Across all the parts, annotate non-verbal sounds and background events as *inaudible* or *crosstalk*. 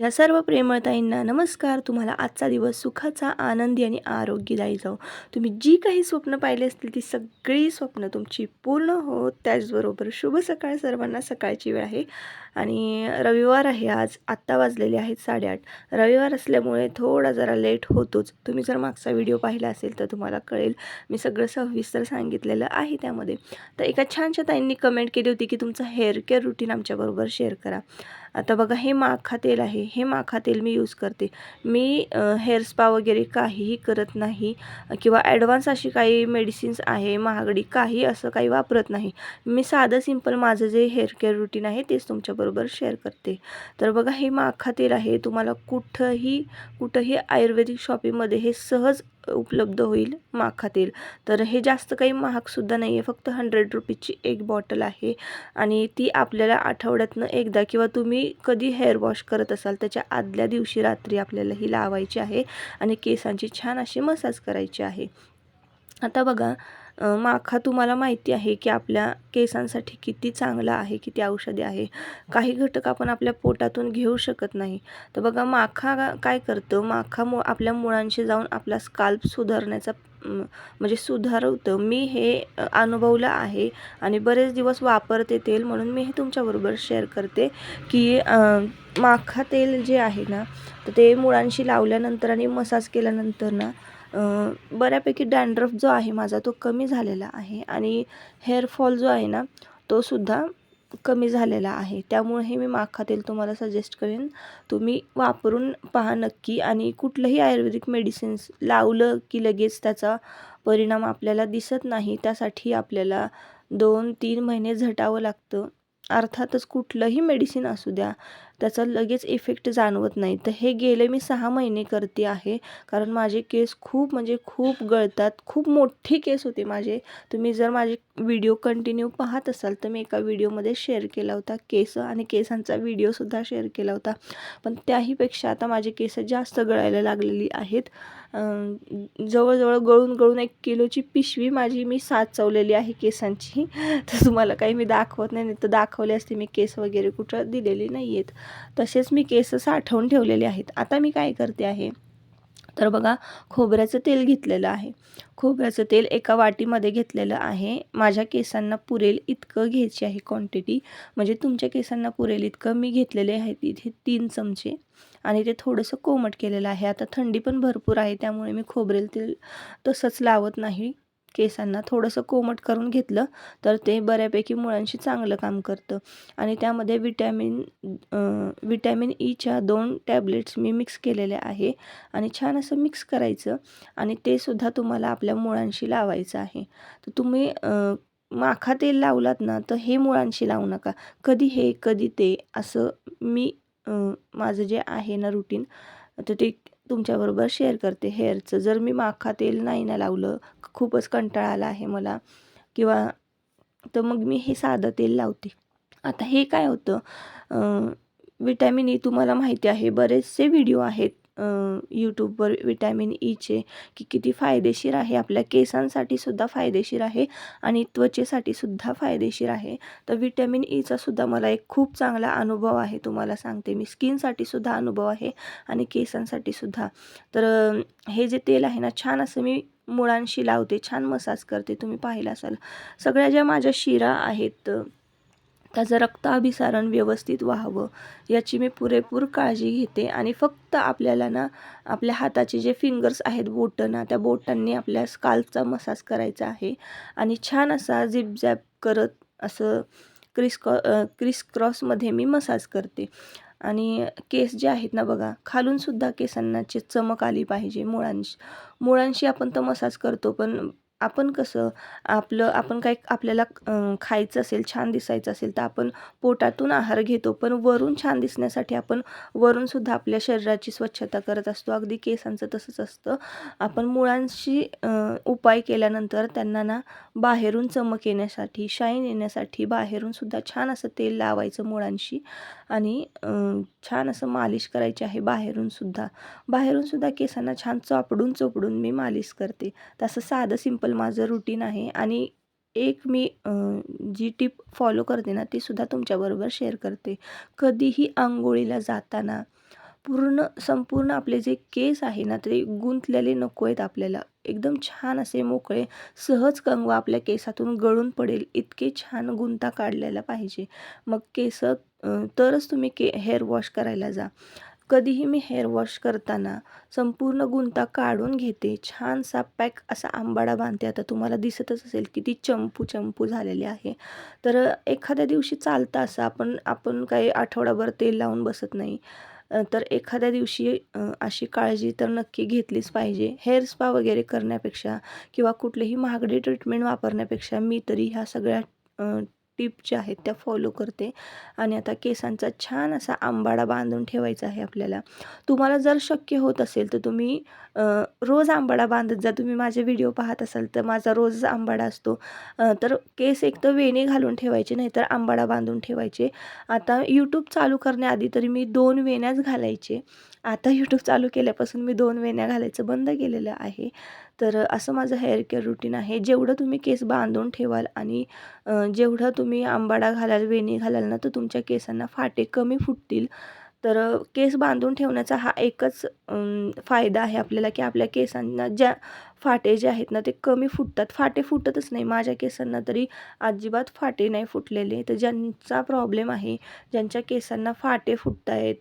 या सर्व प्रेमळताईंना नमस्कार. तुम्हाला आजचा दिवस सुखाचा आनंदी आणि आरोग्यदायी जाऊ तुम्ही जी काही स्वप्न पाहिली असतील ती सगळी स्वप्न तुमची पूर्ण होत. त्याचबरोबर शुभ सकाळ सर्वांना सकाळची वेळ आहे. आणि रविवार आहे आज आत्ता वाजलेले आहेत साडेआठ. रविवार असल्यामुळे थोडा जरा लेट होतोच. तुम्ही जर मागचा व्हिडिओ पाहिला असेल तर तुम्हाला कळेल. मी सगळं सविस्तर सांगितलेलं आहे त्यामध्ये. तर एका छानशा ताईंनी कमेंट केली होती की तुमचं हेअर केअर रुटीन आमच्याबरोबर शेअर करा. आता बघा हे माखा तेल आहे. हे माखा तेल मी यूज करते. मी हेअर स्पा वगैरे काहीही करत नाही किंवा ॲडव्हान्स अशी काही मेडिसिन्स आहे महागडी काही असं काही वापरत नाही. मी साधं सिंपल माझं जे हेअर केअर रुटीन आहे तेच तुमच्याबरोबर शेअर करते. तर बघा हे माखा तेल आहे. तुम्हाला कुठंही कुठंही आयुर्वेदिक शॉपिंगमध्ये हे सहज उपलब्ध होईल माखा तेल. तर हे जास्त काही महागसुद्धा नाही आहे फक्त हंड्रेड रुपीजची एक बॉटल आहे आणि ती आपल्याला आठवड्यातनं एकदा किंवा तुम्ही कधी हेअर वॉश करत असाल त्याच्या आदल्या दिवशी रात्री आपल्याला ही लावायची आहे आणि केसांची छान अशी मसाज करायची आहे. आता बघा माखा तुम्हाला माहिती आहे की आपल्या केसांसाठी किती चांगला आहे किती औषधी आहे? काही घटक आपण आपल्या पोटातून घेऊ शकत नाही. तर बघा माखा काय करतं? माखा मु आपल्या मुळांशी जाऊन आपला स्काल्प सुधारण्याचा म्हणजे सुधारवतं. मी हे अनुभवलं आहे आणि बरेच दिवस वापरते तेल म्हणून मी हे तुमच्याबरोबर शेअर करते की माखा तेल जे आहे ना तर ते मुळांशी लावल्यानंतर आणि मसाज केल्यानंतर ना बऱ्यापैकी डॅन्ड्रफ जो आहे माझा तो कमी झालेला आहे आणि हेअरफॉल जो आहे ना तो सुद्धा कमी झालेला आहे. त्यामुळे हे मी माखा तेल तुम्हाला सजेस्ट करेन तुम्ही वापरून पहा नक्की आणि कुठलंही आयुर्वेदिक मेडिसिन्स लावलं की लगेच त्याचा परिणाम आपल्याला दिसत नाही त्यासाठी आपल्याला दोन तीन महिने झटावं लागतं. अर्थातच कुठलंही मेडिसिन असू द्या त्याचा लगेच इफेक्ट जाणवत नाही. तर हे गेले मी सहा महिने करते आहे. कारण माझे केस खूप म्हणजे खूप गळतात. खूप मोठी केस होते माझे. तुम्ही जर माझे व्हिडिओ कंटिन्यू पाहत असाल तर मी एका व्हिडिओमध्ये शेअर केला होता केस आणि केसांचा व्हिडिओसुद्धा शेअर केला होता. पण त्याहीपेक्षा आता माझे केस जास्त गळायला लागलेली आहेत. जवळजवळ गळून गळून एक किलोची पिशवी माझी मी साचवलेली आहे केसांची. *laughs* तर तुम्हाला काही मी दाखवत नाही तर दाखवले असते मी केस वगैरे कुठं दिलेली नाही आहेत तसेच मी केस साठवून ठेवलेले आहेत. आता मी काय करते आहे तर बघा खोबऱ्याचं तेल घेतलेलं आहे. खोबऱ्याचं तेल एका वाटीमध्ये घेतलेलं आहे. माझ्या केसांना पुरेल इतकं घ्यायची आहे क्वांटिटी म्हणजे तुमच्या केसांना पुरेल इतकं मी घेतलेले आहेत इथे तीन चमचे. आणि ते थोडंसं कोमट केलेलं आहे. आता थंडी पण भरपूर आहे त्यामुळे मी खोबरेल तेल तसंच लावत नाही. केसांना थोडंसं कोमट करून घेतलं तर ते बऱ्यापैकी मुळांशी चांगलं काम करतं. आणि त्यामध्ये विटॅमिन विटॅमिन ईच्या e दोन टॅबलेट्स मी मिक्स केलेल्या आहे. आणि छान असं मिक्स करायचं आणि ते सुद्धा तुम्हाला आपल्या मुळांशी लावायचं आहे. तर तुम्ही माखा तेल लावलात ना तर हे मुळांशी लावू नका. कधी हे कधी ते असं मी माझं जे आहे ना रुटीन तर ते तुमच्याबरोबर शेअर करते. हेअरचं जर मी माखा तेल नाही ना लावलं खूपच कंटाळा आला आहे मला. किंवा तर मग मी हे साधं तेल लावते. आता हे काय होतं विटॅमिन ई e तुम्हाला माहिती आहे बरेचसे व्हिडिओ आहेत. यूट्यूबवर विटॅमिन ईचे की किती फायदेशीर आहे आपल्या केसांसाठी सुद्धा फायदेशीर आहे आणि त्वचेसाठी सुद्धा फायदेशीर आहे. तर विटॅमिन ईचा e सुद्धा मला एक खूप चांगला अनुभव आहे तुम्हाला सांगते. मी स्किनसाठी सुद्धा अनुभव आहे आणि केसांसाठी सुद्धा. तर हे जे तेल आहे ना छान असं मी मुळांशी लावते छान मसाज करते तुम्ही पाहिलं असाल. सगळ्या ज्या माझ्या शिरा आहेत त्याचं रक्ताभिसारण व्यवस्थित व्हावं याची मी पुरेपूर काळजी घेते. आणि फक्त आपल्याला ना आपल्या हाताचे जे फिंगर्स आहेत बोटं ना त्या बोटांनी आपल्या स्काल्फचा मसाज करायचा आहे. आणि छान असा झिपझॅप करत असं क्रिस कॉ क्रिस क्रॉसमध्ये मी मसाज करते. आणि केस जे आहेत ना बघा खालूनसुद्धा केसांनाची चमक आली पाहिजे मुळांशी मुळांशी आपण तर मसाज करतो पण आपण कसं आपलं आपण काय आपल्याला खायचं असेल छान दिसायचं असेल तर आपण पोटातून आहार घेतो. पण वरून छान दिसण्यासाठी आपण वरूनसुद्धा आपल्या शरीराची स्वच्छता करत असतो. अगदी केसांचं तसंच असतं. आपण मुळांशी उपाय केल्यानंतर त्यांना ना बाहेरून चमक येण्यासाठी शाईन येण्यासाठी बाहेरूनसुद्धा छान असं तेल लावायचं मुळांशी आणि छान असं मालिश करायची आहे बाहेरूनसुद्धा बाहेरूनसुद्धा केसांना छान चोपडून चोपडून मी मालिश करते. तसं साधं सिंपल माझं रुटीन आहे आणि एक मी जी टीप फॉलो करते ना ती सुद्धा तुमच्याबरोबर शेअर करते. कधीही आंघोळीला जाताना पूर्ण संपूर्ण आपले जे केस आहे ना ते गुंतलेले नको आहेत आपल्याला. एकदम छान असे मोकळे सहज कंगवा आपल्या केसातून गळून पडेल इतके छान गुंता काढलेला पाहिजे. मग केस तरच तुम्ही के हेअर वॉश करायला जा. कधीही मी हेअर वॉश करताना संपूर्ण गुंता काढून घेते. छानसा पॅक असा आंबाडा बांधते. आता तुम्हाला दिसतच असेल किती चंपू चंपू झालेले आहे. तर एखाद्या दिवशी चालतं असं. आपण आपण काही आठवडाभर तेल लावून बसत नाही. तर एखाद्या दिवशी अशी काळजी तर नक्की घेतलीच पाहिजे. हेअर स्पा वगैरे करण्यापेक्षा किंवा कुठलेही महागडी ट्रीटमेंट वापरण्यापेक्षा मी तरी ह्या सगळ्या टिप ज्या आहेत त्या फॉलो करते. आणि आता केसांचा छान असा आंबाडा बांधून ठेवायचा आहे आपल्याला. तुम्हाला जर शक्य होत असेल तर तुम्ही रोज आंबाडा बांधत जा. तुम्ही माझे व्हिडिओ पाहत असाल तर माझा रोज आंबाडा असतो. तर केस एक तर वेणी घालून ठेवायचे नाही तर आंबाडा बांधून ठेवायचे. आता यूट्यूब चालू करण्याआधी तरी मी दोन वेण्याच घालायचे. आता यूट्यूब चालू केल्यापासून मी दोन वेण्या घालायचं बंद केलेलं आहे. तर असं माझं हेअर केअर रुटीन आहे. जेवढं तुम्ही केस बांधून ठेवाल आणि जेवढं तुम्ही आंबाडा घालाल वेणी घालाल ना तर तुमच्या केसांना फाटे कमी फुटतील. तर केस बांधून ठेवण्याचा हा एकच फायदा आहे आपल्याला की आपल्या केसांना ज्या फाटे जे आहेत ना ते कमी फुटतात. फाटे फुटतच नाही. माझ्या केसांना तरी अजिबात फाटे नाही फुटलेले. तर ज्यांचा प्रॉब्लेम आहे ज्यांच्या केसांना फाटे फुटत आहेत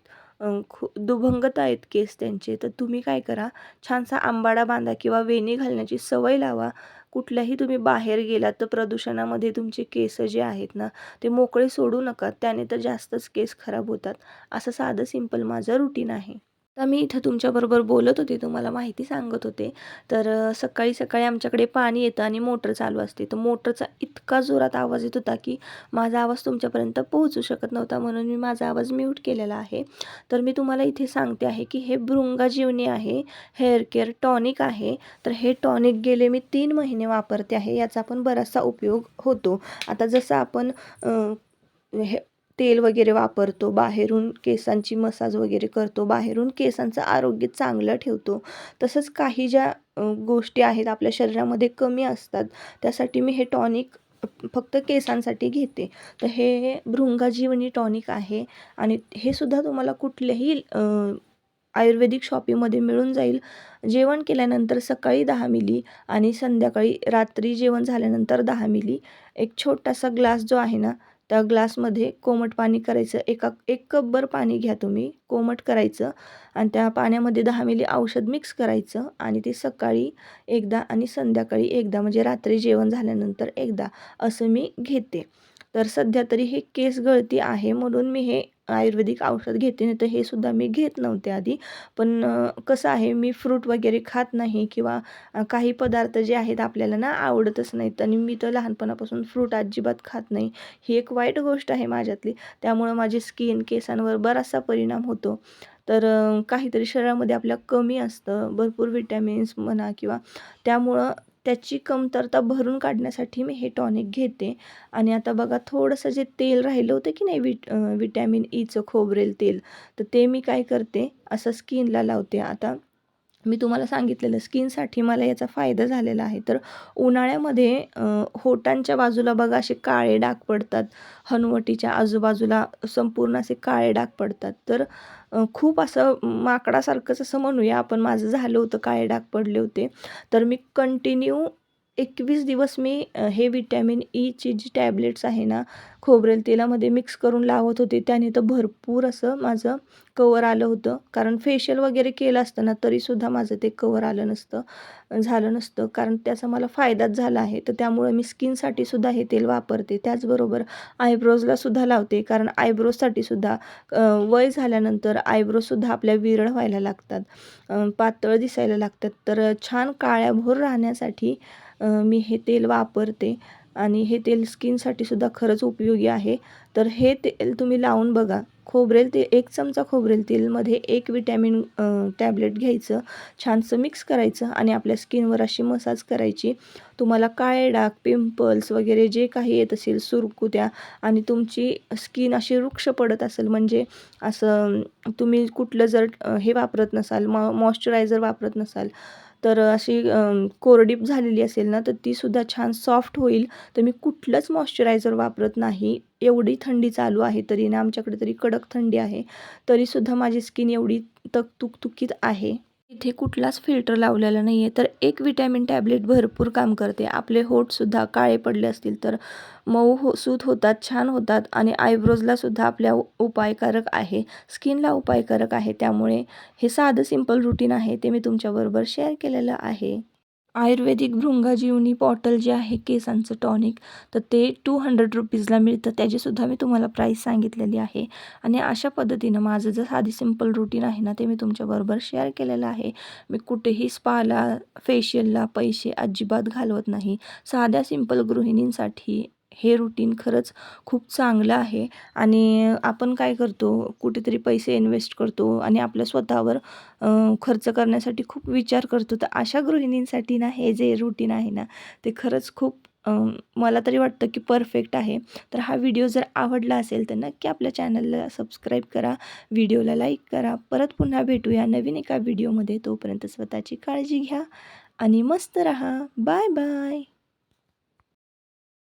खू दुभंगत आहेत केस त्यांचे तर तुम्ही काय करा छानसा आंबाडा बांधा किंवा वेणी घालण्याची सवय लावा. कुठल्याही तुम्ही बाहेर गेलात तर प्रदूषणामध्ये तुमचे केस जे आहेत ना ते मोकळे सोडू नका त्याने तर जास्तच केस खराब होतात. असं साधं सिंपल माझं रुटीन आहे. तर मी इथं तुमच्याबरोबर बोलत होते तुम्हाला माहिती सांगत होते. तर सकाळी सकाळी आमच्याकडे पाणी येतं आणि मोटर चालू असते. तर मोटरचा इतका जोरात आवाज येत होता की माझा आवाज तुमच्यापर्यंत पोहोचू शकत नव्हता म्हणून मी माझा आवाज म्यूट केलेला आहे. तर मी तुम्हाला इथे सांगते आहे की हे भृंगा जीवनी आहे हेअर केअर टॉनिक आहे. तर हे टॉनिक गेले मी तीन महिने वापरते आहे याचा पण बराचसा उपयोग होतो. आता जसं आपण हे तेल वगैरे वापरतो बाहेरून केसांची मसाज वगैरे करतो बाहेरून केसांचं आरोग्य चांगलं ठेवतो. तसंच काही ज्या गोष्टी आहेत आपल्या शरीरामध्ये कमी असतात त्यासाठी मी हे टॉनिक फक्त केसांसाठी घेते. तर हे भृंगाजीवनी टॉनिक आहे आणि हे सुद्धा तुम्हाला कुठल्याही आयुर्वेदिक शॉपीमध्ये मिळून जाईल. जेवण केल्यानंतर सकाळी दहा मिली आणि संध्याकाळी रात्री जेवण झाल्यानंतर दहा मिली. एक छोटासा ग्लास जो आहे ना त्या ग्लासमध्ये कोमट पाणी करायचं. एका एक कपभर पाणी घ्या तुम्ही. कोमट करायचं आणि त्या पाण्यामध्ये दहा मिली औषध मिक्स करायचं आणि ते सकाळी एकदा आणि संध्याकाळी एकदा म्हणजे रात्री जेवण झाल्यानंतर एकदा असं मी घेते. तर सध्या तरी हे केस गळती आहे म्हणून मी हे आयुर्वेदिक औषध घेते नाही तर हे सुद्धा मी घेत नव्हते आधी. पण कसं आहे मी फ्रूट वगैरे खात नाही किंवा काही पदार्थ जे आहेत आपल्याला ना आवडतच नाहीत आणि मी तर लहानपणापासून फ्रूट अजिबात खात नाही. ही एक वाईट गोष्ट आहे माझ्यातली. त्यामुळं माझी स्किन केसांवर बराचसा परिणाम होतो. तर काहीतरी शरीरामध्ये आपल्या कमी असतं. भरपूर विटॅमिन्स म्हणा किंवा त्यामुळं त्याची कमतरता भरून काढण्यासाठी मी हे टॉनिक घेते. आणि आता बघा थोडंसं जे तेल राहिलं होतं की नाही विट विटॅमिन ईचं e खोबरेल तेल तर ते मी काय करते असं स्किनला लावते. आता मी तुम्हाला सांगितलेलं स्किनसाठी मला याचा फायदा झालेला आहे. तर उन्हाळ्यामध्ये होटांच्या बाजूला बघा असे काळे डाग पडतात. हनुवटीच्या आजूबाजूला संपूर्ण असे काळे डाग पडतात. तर खूप असं माकडासारखंच असं म्हणूया आपण. माझं झालं होतं काळे डाग पडले होते. तर मी कंटिन्यू एकवीस दिवस मी हे विटॅमिन ईची e जी टॅबलेट्स आहे ना खोबरेल तेलामध्ये मिक्स करून लावत होते. त्याने तर भरपूर असं माझं कवर आलं होतं. कारण फेशियल वगैरे केलं असतं ना तरीसुद्धा माझं ते कवर आलं नसतं झालं नसतं. कारण त्याचा मला फायदाच झाला आहे. तर त्यामुळे मी स्किनसाठी सुद्धा हे तेल वापरते. त्याचबरोबर आयब्रोजला सुद्धा लावते. कारण आयब्रोजसाठी सुद्धा वय झाल्यानंतर आयब्रोजसुद्धा आपल्या विरळ व्हायला लागतात. पातळ दिसायला लागतात. तर छान काळ्याभोर राहण्यासाठी मी हे तेल वापरते आणि हे तेल स्किनसाठी सुद्धा खरंच उपयोगी आहे. तर हे तेल तुम्ही लावून बघा. खोबरेल तेल एक चमचा खोबरेल तेलमध्ये एक विटॅमिन टॅबलेट घ्यायचं छानसं मिक्स करायचं आणि आपल्या स्किनवर अशी मसाज करायची. तुम्हाला काळे डाग पिंपल्स वगैरे जे काही येत असेल सुरकुत्या आणि तुमची स्किन अशी वृक्ष पडत असेल म्हणजे असं तुम्ही कुठलं जर हे वापरत नसाल मॉ मॉइश्चरायझर वापरत नसाल तर अशी कोरडी कोरडीप झालेली असेल ना तर तीसुद्धा छान सॉफ्ट होईल. तर मी कुठलंच मॉइश्चरायझर वापरत नाही. एवढी थंडी चालू आहे तरी ना आमच्याकडे तरी कडक थंडी आहे. तरीसुद्धा माझी स्किन एवढी तक तुकतुकीत आहे. इथे कुठलाच फिल्टर लावलेला नाही आहे तर एक विटॅमिन टॅबलेट भरपूर काम करते. आपले होठसुद्धा काळे पडले असतील तर मऊ हो सूत होतात छान होतात आणि आयब्रोजलासुद्धा आपल्या उपायकारक आहे. स्किनला उपायकारक आहे. त्यामुळे हे साधं सिंपल रुटीन आहे ते मी तुमच्याबरोबर शेअर केलेलं आहे. आयुर्वेदिक भृंगाजीवनी बॉटल जे आहे केसांचं टॉनिक तर ते टू हंड्रेड रुपीजला मिळतं. त्याचीसुद्धा मी तुम्हाला प्राईस सांगितलेली आहे. आणि अशा पद्धतीनं माझं जर साधी सिंपल रुटीन आहे ना ते मी तुमच्याबरोबर शेअर केलेलं आहे. मी कुठेही स्पाला फेशियलला पैसे अजिबात घालवत नाही. साध्या सिंपल गृहिणींसाठी हे रुटीन खरंच खूप चांगलं आहे. आणि आपण काय करतो कुठेतरी पैसे इन्व्हेस्ट करतो आणि आपल्या स्वतःवर खर्च करण्यासाठी खूप विचार करतो. तर अशा गृहिणींसाठी ना हे जे रुटीन आहे ना ते खरंच खूप मला तरी वाटतं की परफेक्ट आहे. तर हा व्हिडिओ जर आवडला असेल तर नक्की आपल्या चॅनलला सबस्क्राईब करा व्हिडिओला लाईक करा. परत पुन्हा भेटूया नवीन एका व्हिडिओमध्ये तोपर्यंत स्वतःची काळजी घ्या आणि मस्त रहा. Bye bye